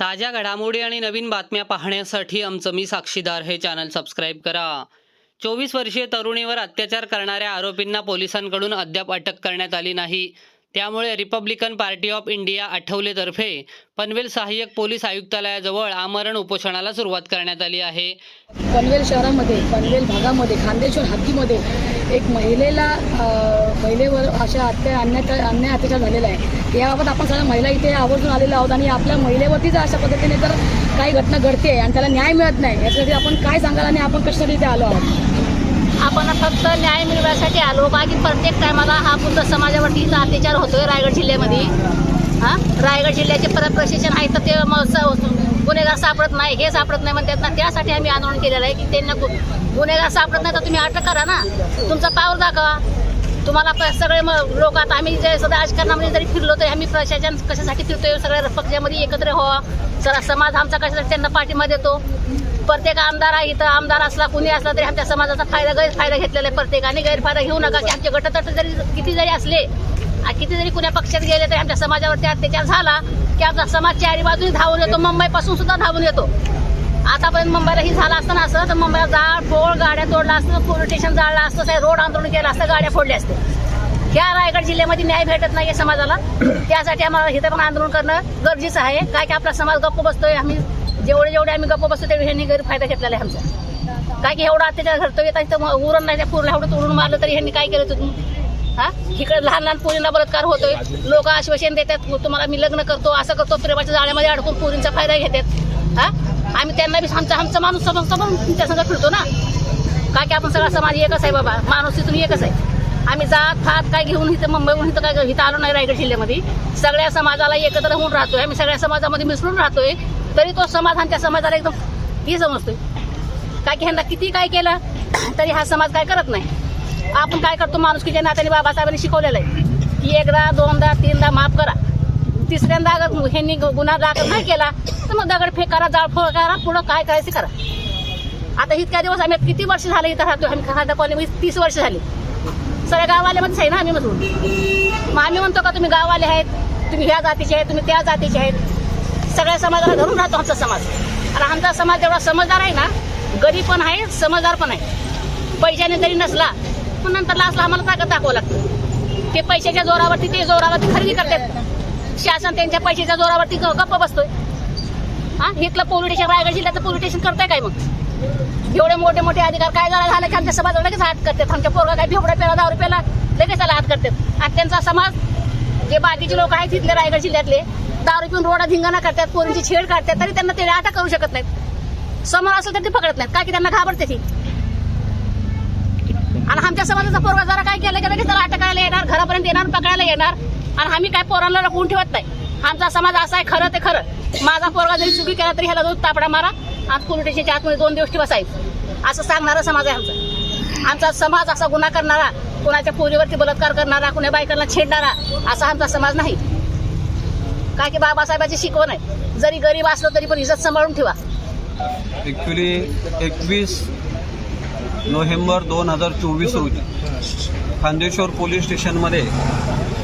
ताज्या घडामोडी आणि नवीन बातम्या पाहण्यासाठी आमचं मी साक्षीदार हे चॅनल सबस्क्राईब करा. चोवीस वर्षीय तरुणीवर अत्याचार करणाऱ्या आरोपींना पोलिसांकडून अद्याप अटक करण्यात आली नाही. त्यामुळे रिपब्लिकन पार्टी ऑफ इंडिया आठवलेतर्फे पनवेल सहाय्यक पोलीस आयुक्तालयाजवळ आमरण उपोषणाला सुरुवात करण्यात आली आहे. पनवेल शहरामध्ये पनवेल भागामध्ये खांदेश्वर हद्दीमध्ये एक महिलेला महिलेवर अशा अत्या अन्याय अन्याय अत्याचार झालेला आहे. याबाबत आपण सगळ्या महिला इथे आवर्जून आलेलो आहोत आणि आपल्या महिलेवरती जर अशा पद्धतीने जर काही घटना घडते आणि त्याला न्याय मिळत नाही. याच्यासाठी आपण काय सांगाल आणि आपण कशासाठी इथे आलो आहोत? आपण फक्त न्याय मिळवण्यासाठी आलो. बाकी प्रत्येक टायमाला हा बुद्ध समाजावरती अत्याचार होतोय रायगड जिल्ह्यामध्ये. हां? रायगड जिल्ह्याचे परत प्रशिक्षण आहे तर ते मग गुन्हेगार सापडत नाही हे सापडत नाही म्हणतात. ना त्यासाठी आम्ही आंदोलन केलेलं आहे की त्यांना गुन्हेगार सापडत नाही तर तुम्ही अटक करा ना. तुमचा पावर दाखवा. तुम्हाला प- सगळे लोक आता आम्ही जे सध्या राजकारणामध्ये जरी फिरलो तरी आम्ही प्रशासन कशासाठी फिरतोय? सगळ्या पक्षामध्ये एकत्र हो सगळा समाज आमचा कशासाठी त्यांना पाठिंबा देतो. प्रत्येक आमदार आहे इथं आमदार असला कुणी असला तरी आमच्या समाजाचा फायदा गैरफायदा घेतलेला आहे प्रत्येकाने. गैरफायदा घेऊ नका की आमचे गटतट जरी किती जरी असले किती जरी कुण्या पक्षात गेले तरी आमच्या समाजावरती अत्याचार झाला की आमचा समाज चारी बाजूने धावून येतो. मुंबईपासून सुद्धा धावून येतो. आतापर्यंत मुंबईला ही झालं असतं ना असं तर मुंबईला जाळ फोड गाड्या तोडला असतं पोलीस स्टेशन जाळलं असतं रोड आंदोलन केलं असतं गाड्या फोडल्या असते. ह्या रायगड जिल्ह्यामध्ये न्याय भेटत नाही समाजाला. त्यासाठी आम्हाला इथं पण आंदोलन करणं गरजेचं आहे. काय की आपला समाज गप्प बसतोय आम्ही जेवढे जेवढे आम्ही गप्प बसतो तेवढे ह्यांनी गैरफायदा घेतलेला आहे आमचा. काय की एवढा अत्याचार घडतो येत आहे मग उरण नाही त्या पूर्ण एवढं तोडून मारलं तरी ह्यांनी काय केलं तुम्ही? हा? इकडे लहान लहान पोरींना बलात्कार होतोय. लोक आश्वासन देतात तुम्हाला मी लग्न करतो असं करतो प्रेमाच्या जाळ्यामध्ये अडकून पोरींचा फायदा घेतात. हा? आम्ही त्यांना बी आमचा आमचा माणूस समज समज तुमच्या संघात फिरतो ना. काय की आपण सगळा समाज एकच आहे बाबा माणूस तिथून एकच आहे. आम्ही जात फात काय घेऊन इथं मुंबईहून इथं काय इथं आलो नाही रायगड जिल्ह्यामध्ये. सगळ्या समाजाला एकत्र होऊन राहतोय. आम्ही सगळ्या समाजामध्ये मिसळून राहतोय. तरी तो समाज आणि त्या समाजाला एकदम हे समजतोय. काय की ह्यांना किती काय केलं तरी हा समाज काय करत नाही. आपण काय करतो माणुसकीच्या नात्याने बाबासाहेबांनी शिकवलेलं आहे की एकदा दोनदा तीनदा माफ करा. तिसऱ्यांदा अगर ह्यांनी गुन्हा दाखल नाही केला तर मग दगड फेक करा जाळफोळ करा पुढं काय करायचं करा. आता इतक्या दिवस आम्ही किती वर्ष झाले इथं राहतो आम्ही खादा कॉलनीमध्ये तीस वर्ष झाली. सगळ्या गाववाल्यामध्येच आहे ना आम्ही मधून. मग आम्ही म्हणतो का तुम्ही गाववाले आहेत तुम्ही ह्या जातीचे आहेत तुम्ही त्या जातीचे आहेत. सगळ्या समाजाला धरून राहतो आमचा समाज. आणि आमचा समाज एवढा समजदार आहे ना गरीब पण आहे समजदार पण आहे. पैशाने जरी नसला पण नंतर असला आम्हाला ताकद दाखवावं लागतं. ते पैशाच्या जोरावरती ते जोरावरती खरेदी करतात. शासन त्यांच्या पैशाच्या जोरावरती गप्प बसतोय. हा? इथलं पोलीस स्टेशन रायगड जिल्ह्याचं पोलीस स्टेशन करताय काय मग? एवढे मोठे मोठे अधिकार काय झालं झालं की आमच्या समाजाला लगेच हात करतात. आमच्या पोरगा काय भेवडा पेला दहा रुपयाला लगेच त्याला हात करतात. आणि त्यांचा समाज जे बाकीचे लोक आहेत तिथले रायगड जिल्ह्यातले दारू पिऊन रोडा धिंगाणा करतात पोरींची छेड काढतात तरी त्यांना ते अटक करू शकत नाहीत. समोर असेल तर ते पकडत नाहीत का की त्यांना घाबरते ती. आणि आमच्या समाजाचा पोरगा जरा काय केलं की लगेच त्याला अटक करायला येणार घरापर्यंत येणार पकडायला येणार. आणि आम्ही काय पोरांना लपवून ठेवत नाही. आमचा समाज असा आहे खरं ते खरं. माझा पोरगा जरी चुकी केला तरी ह्याला दोन तापडा मारा आज पोलीस स्टेशनच्या आतमध्ये दोन दिवस बसायचं असं सांगणारा समाज आहे आमचा. आमचा समाज असा गुन्हा करणारा कोणाच्या पोरीवरती बलात्कार करणारा कुणा बायकांना छेडणारा असा आमचा समाज नाही. काय की बाबासाहेबाची शिकवण आहे. जरी गरीब असलो तरी पण इज्जत सांभाळून ठेवा. ॲक्च्युली एकवीस नोव्हेंबर दोन हजार चोवीस रोजी खांदेश्वर पोलीस स्टेशनमध्ये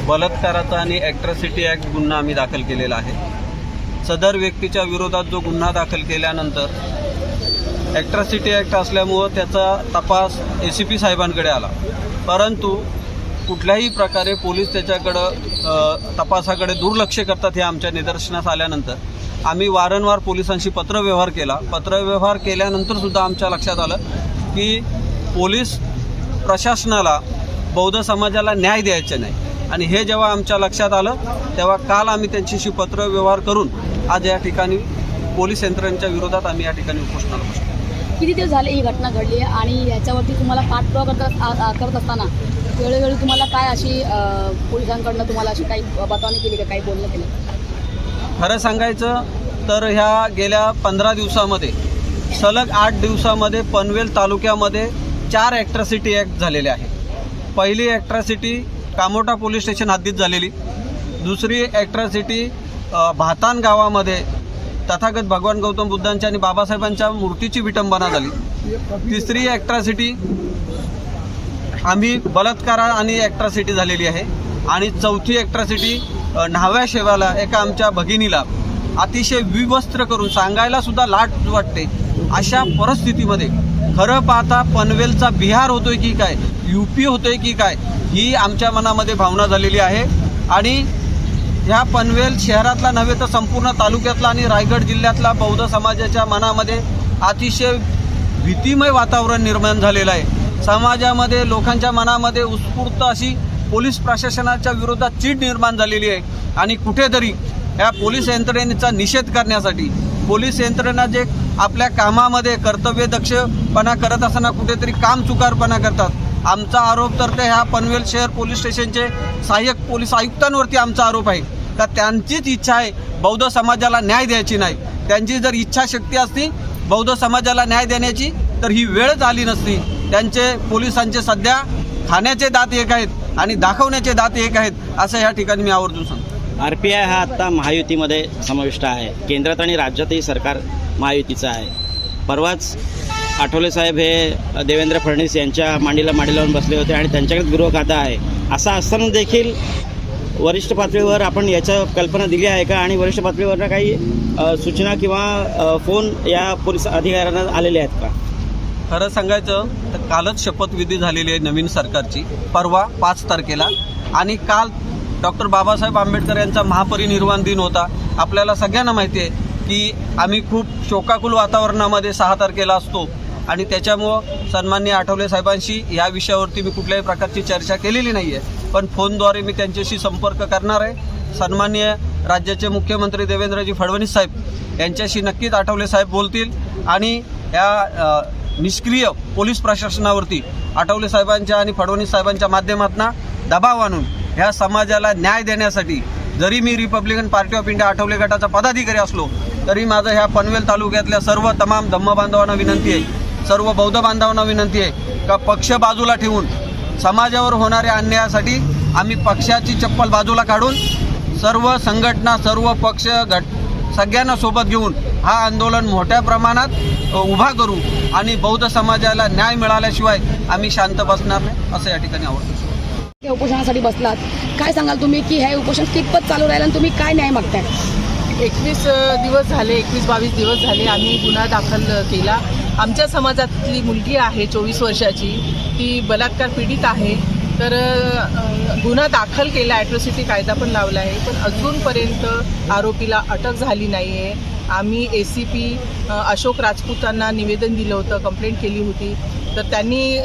बलात्काराचा आणि ॲट्रॉसिटी ॲक्ट गुन्हा आम्ही दाखल केलेला आहे. सदर व्यक्तीच्या विरोधात जो गुन्हा दाखल केल्यानंतर ॲट्रॉसिटी ॲक्ट असल्यामुळं त्याचा तपास ए सी पी साहेबांकडे आला. परंतु कुठल्याही प्रकारे पोलीस त्याच्याकडं तपासाकडे दुर्लक्ष करतात हे आमच्या निदर्शनास आल्यानंतर. आम्ही वारंवार पोलिसांशी पत्रव्यवहार केला. पत्रव्यवहार केल्यानंतर सुद्धा आमच्या लक्षात आलं की पोलीस प्रशासनाला बौद्ध समाजाला न्याय द्यायचे नाही. आणि हे जेव्हा आमच्या लक्षात आलं तेव्हा काल आम्ही त्यांच्याशी पत्रव्यवहार करून आज या ठिकाणी पोलीस यंत्रणेच्या विरोधात आम्ही या ठिकाणी उपोषणाला बसलो. किती दिवस झाले ही घटना घडली आहे आणि याच्यावरती तुम्हाला पाठपुरावा करत करत असताना वेळोवेळी तुम्हाला काय अशी पोलिसांकडनं तुम्हाला अशी काही बतावणी केली का? काही बोलणं केलं? खरं सांगायचं तर ह्या गेल्या पंधरा दिवसामध्ये सलग आठ दिवसामध्ये पनवेल तालुक्यामध्ये चार ॲट्रॉसिटी ॲक्ट झालेले आहे पहिली ॲट्रॉसिटी कामोटा पोलीस स्टेशन हद्दीत झालेली. दुसरी ॲट्रॉसिटी भातान गावामध्ये तथागत भगवान गौतम बुद्धांच्या आणि बाबासाहेबांच्या मूर्तीची विटंबना झाली. तिसरी ॲट्रॉसिटी आम्ही बलात्कारा आणि ॲक्ट्रासिटी झालेली आहे. आणि चौथी ॲक्ट्रासिटी न्हाव्या शेवाला एका आमच्या भगिनीला अतिशय विवस्त्र करून सांगायला सुद्धा लाट वाटते. अशा परिस्थितीमध्ये खरं पाहता पनवेलचा बिहार होतोय की काय यू पी होतोय की काय ही आमच्या मनामध्ये भावना झालेली आहे. आणि ह्या पनवेल शहरातला नव्हे तर संपूर्ण तालुक्यातला आणि रायगड जिल्ह्यातला बौद्ध समाजाच्या मनामध्ये अतिशय भीतिमय वातावरण निर्माण झालेलं आहे. समाजामध्ये लोकांच्या मनामध्ये उत्स्फूर्त अशी पोलीस प्रशासनाच्या विरोधात चीड निर्माण झालेली आहे. आणि कुठेतरी या पोलीस यंत्रणेचा निषेध करण्यासाठी पोलीस यंत्रणा जे आपल्या कामामध्ये कर्तव्यदक्षपणा करत असताना कुठेतरी काम चुकारपणा करतात. आमचा आरोप तर ते ह्या पनवेल शहर पोलीस स्टेशनचे सहाय्यक पोलीस आयुक्तांवरती आमचा आरोप आहे. का त्यांचीच इच्छा आहे बौद्ध समाजाला न्याय द्यायची नाही. त्यांची जर इच्छाशक्ती असती बौद्ध समाजाला न्याय देण्याची तर ही वेळच आली नसती. त्यांचे पोलिसांचे सध्या खाण्याचे दात एक आहेत आणि दाखवण्याचे दात एक आहेत असं या ठिकाणी मी आवर्जून सांगतो. आर पी आय हा आत्ता महायुतीमध्ये समाविष्ट आहे. केंद्रात आणि राज्यातही सरकार महायुतीचं आहे. परवाच आठवले साहेब हे देवेंद्र फडणवीस यांच्या मांडीला मांडी लावून बसले होते आणि त्यांच्याकडे गृहखातं आहे. असं असताना देखील वरिष्ठ पातळीवर आपण याच्या कल्पना दिली आहे का? आणि वरिष्ठ पातळीवर काही सूचना किंवा फोन या पोलीस अधिकाऱ्यांना आलेले आहेत का? खरं सांगायचं तर कालच शपथविधी झालेली आहे नवीन सरकारची. परवा पाच तारखेला. आणि काल डॉक्टर बाबासाहेब आंबेडकर यांचा महापरिनिर्वाण दिन होता. आपल्याला सगळ्यांना माहिती आहे की आम्ही खूप शोकाकुल वातावरणामध्ये सहा तारखेला असतो. आणि त्याच्यामुळं सन्मान्य आठवले साहेबांशी या विषयावरती मी कुठल्याही प्रकारची चर्चा केलेली नाही आहे पण फोनद्वारे मी त्यांच्याशी संपर्क करणार आहे. सन्मान्य राज्याचे मुख्यमंत्री देवेंद्रजी फडणवीस साहेब यांच्याशी नक्कीच आठवले साहेब बोलतील. आणि या निष्क्रिय पोलीस प्रशासनावरती आठवले साहेबांच्या आणि फडणवीस साहेबांच्या माध्यमातून दबाव आणून ह्या समाजाला न्याय देण्यासाठी जरी मी Republican party of India Athawale गटाचा पदाधिकारी असलो तरी माझं ह्या पनवेल तालुक्यातल्या सर्व तमाम धम्म बांधवांना विनंती आहे सर्व बौद्ध बांधवांना विनंती आहे का पक्ष बाजूला ठेवून समाजावर होणाऱ्या अन्यायासाठी आम्ही पक्षाची चप्पल बाजूला काढून सर्व संघटना सर्व पक्ष गट सगळ्यांना सोबत घेऊन हा आंदोलन मोठ्या प्रमाणात उभा करू आणि बौद्ध समाजाला न्याय मिळाल्याशिवाय आम्ही शांत बसणार नाही असं या ठिकाणी आवडतं. उपोषणासाठी बसलात. काय सांगाल तुम्ही की हे उपोषण कितपत चालू राहिलं आणि तुम्ही काय न्याय मागताय? एकवीस दिवस झाले एकवीस बावीस दिवस झाले आम्ही गुन्हा दाखल केला. आमच्या समाजातली मुलगी आहे चोवीस वर्षाची. ती बलात्कार पीडित आहे. तर गुन्हा दाखल केला ॲट्रॉसिटी कायदा पण लावला आहे. पण अजूनपर्यंत आरोपीला अटक झाली नाही आहे आम्ही ए सी पी अशोक राजपूतांना निवेदन दिलं होतं कंप्लेंट केली होती. तर त्यांनी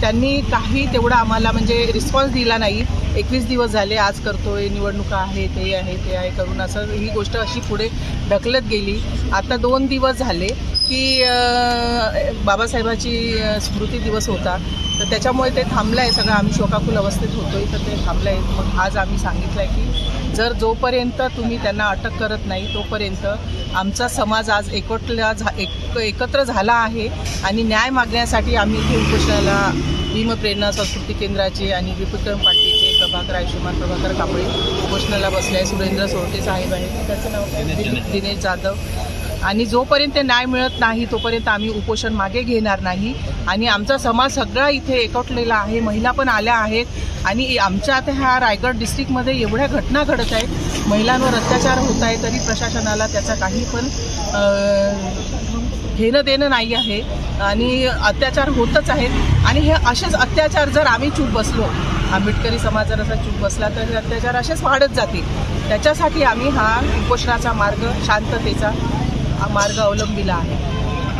त्यांनी काही तेवढा आम्हाला म्हणजे रिस्पॉन्स दिला नाही. एकवीस दिवस झाले आज करतोय निवडणुका आहे ते आहे ते आहे करून असं ही गोष्ट अशी पुढे ढकलत गेली. आता दोन दिवस झाले की बाबासाहेबाची स्मृती दिवस होता. तर त्याच्यामुळे ते थांबलं आहे सगळं. आम्ही शोकाकुल अवस्थेत होतोय तर ते थांबलं आहे मग आज आम्ही सांगितलं आहे की जर जोपर्यंत तुम्ही त्यांना अटक करत नाही तोपर्यंत आमचा समाज आज एकवटला झा एक एकत्र झाला आहे आणि न्याय मागण्यासाठी आम्ही इथे उपोषणाला भीमप्रेरणा संस्कृती केंद्राचे आणि विपुत्रम पाटील प्रभाकर आयुष्यमान प्रभाकर कांबळे उपोषणाला बसले आहे सुरेंद्र सोरटे साहेब आहेत त्याचं नाव? दिनेश जाधव. आणि जोपर्यंत न्याय मिळत नाही तोपर्यंत आम्ही उपोषण मागे घेणार नाही. आणि आमचा समाज सगळा इथे एकवटलेला आहे महिला पण आल्या आहेत. आणि आमच्या आता ह्या रायगड डिस्ट्रिक्टमध्ये एवढ्या घटना घडत आहेत महिलांवर अत्याचार होत आहे तरी प्रशासनाला त्याचा काही पण घेणं देणं नाही आहे. आणि अत्याचार होतच आहेत. आणि हे असेच अत्याचार जर आम्ही चूप बसलो आंबेडकरी समाज जर असा बसला तर अत्याचार असेच वाढत जातील. त्याच्यासाठी आम्ही हा उपोषणाचा मार्ग शांततेचा मार्ग अवलंबिला आहे.